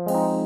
you.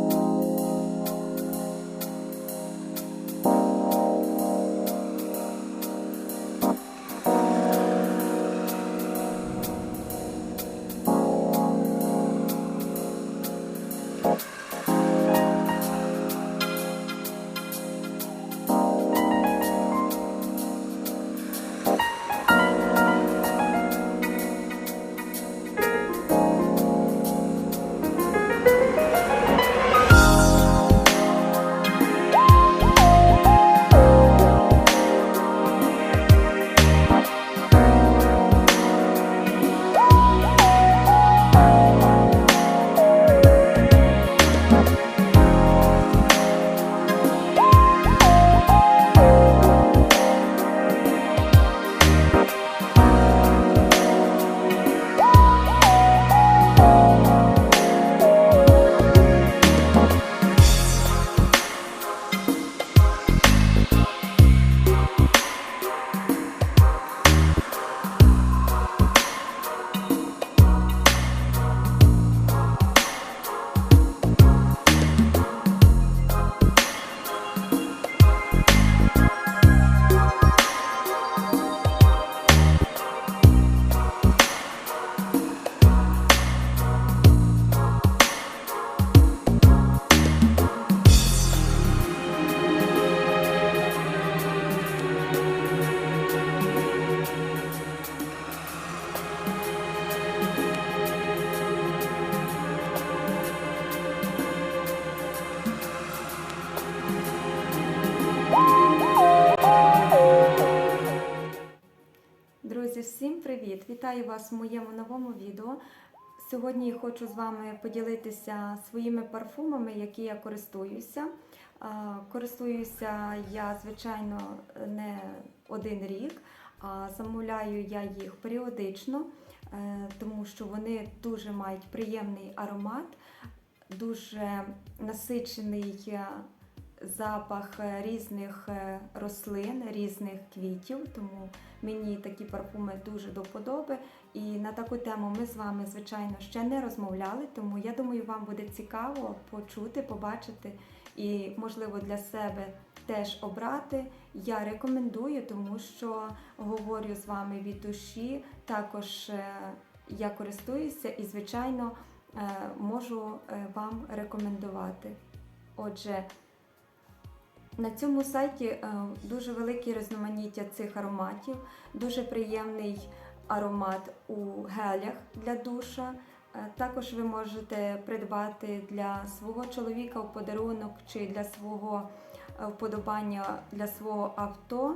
Друзі, всім привіт! Вітаю вас в моєму новому відео. Сьогодні хочу з вами поділитися своїми парфумами, які я користуюся. Користуюся я, звичайно, не один рік, а замовляю я їх періодично, е, тому що вони дуже мають приємний аромат, дуже насичений е, запах е, різних е, рослин, різних квітів. Тому Мені такі парфуми дуже до вподоби. І на таку тему ми з вами, звичайно, ще не розмовляли, тому я думаю, вам буде цікаво почути, побачити і, можливо, для себе теж обрати. Я рекомендую, тому що говорю з вами від душі. Також е, я користуюся і, звичайно, можу вам рекомендувати. Отже, на цьому сайті е, дуже велике різноманіття цих ароматів, дуже приємний аромат у гелях для душа. Е, Також ви можете придбати для свого чоловіка в подарунок чи для свого е, вподобання для свого авто.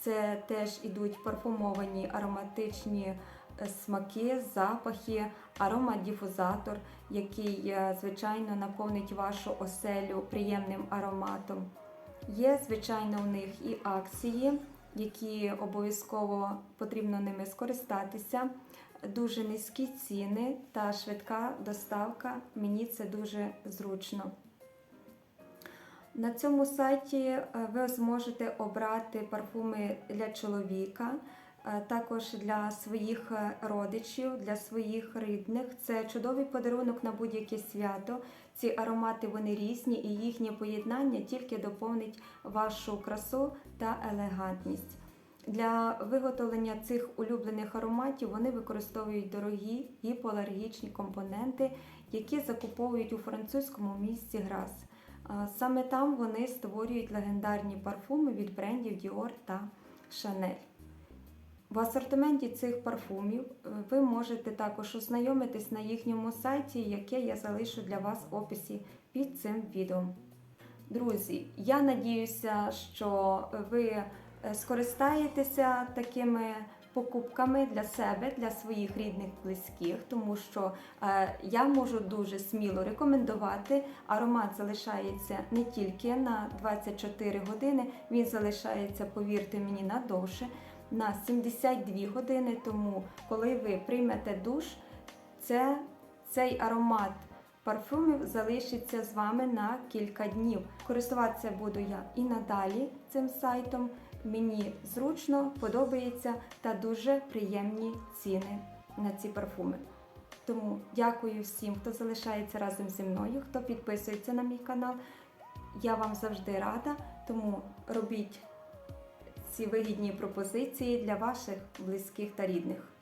Це теж ідуть парфумовані ароматичні смаки, запахи, аромадіфузатор, який, звичайно, наповнить вашу оселю приємним ароматом. Є, звичайно, у них і акції, які обов'язково потрібно ними скористатися. Дуже низькі ціни та швидка доставка. Мені це дуже зручно. На цьому сайті е, ви зможете обрати парфуми для чоловіка, також для своїх е, родичів, для своїх рідних. Це чудовий подарунок на будь-яке свято. Ці аромати вони різні, і їхнє поєднання тільки доповнить вашу красу та елегантність. Для виготовлення цих улюблених ароматів вони використовують дорогі гіпоалергічні компоненти, які закуповують у французькому місті Грас. Саме там вони створюють легендарні парфуми від брендів Dior та Chanel. В асортименті цих парфумів е, ви можете також ознайомитись на їхньому сайті, яке я залишу для вас в описі під цим відео. Друзі, я надіюся, що ви е, скористаєтеся такими покупками для себе, для своїх рідних близьких, тому що е, я можу дуже сміло рекомендувати. Аромат залишається не тільки на 24 години, він залишається, повірте мені, надовше на 72 години. Тому, коли ви приймете душ, це, цей аромат парфумів залишиться з вами на кілька днів. Користуватися буду я і надалі цим сайтом. Мені зручно, подобається та дуже приємні ціни на ці парфуми. Тому дякую всім, хто залишається разом зі мною, хто підписується на мій канал. Я вам завжди рада, тому робіть ці вигідні пропозиції для ваших близьких та рідних.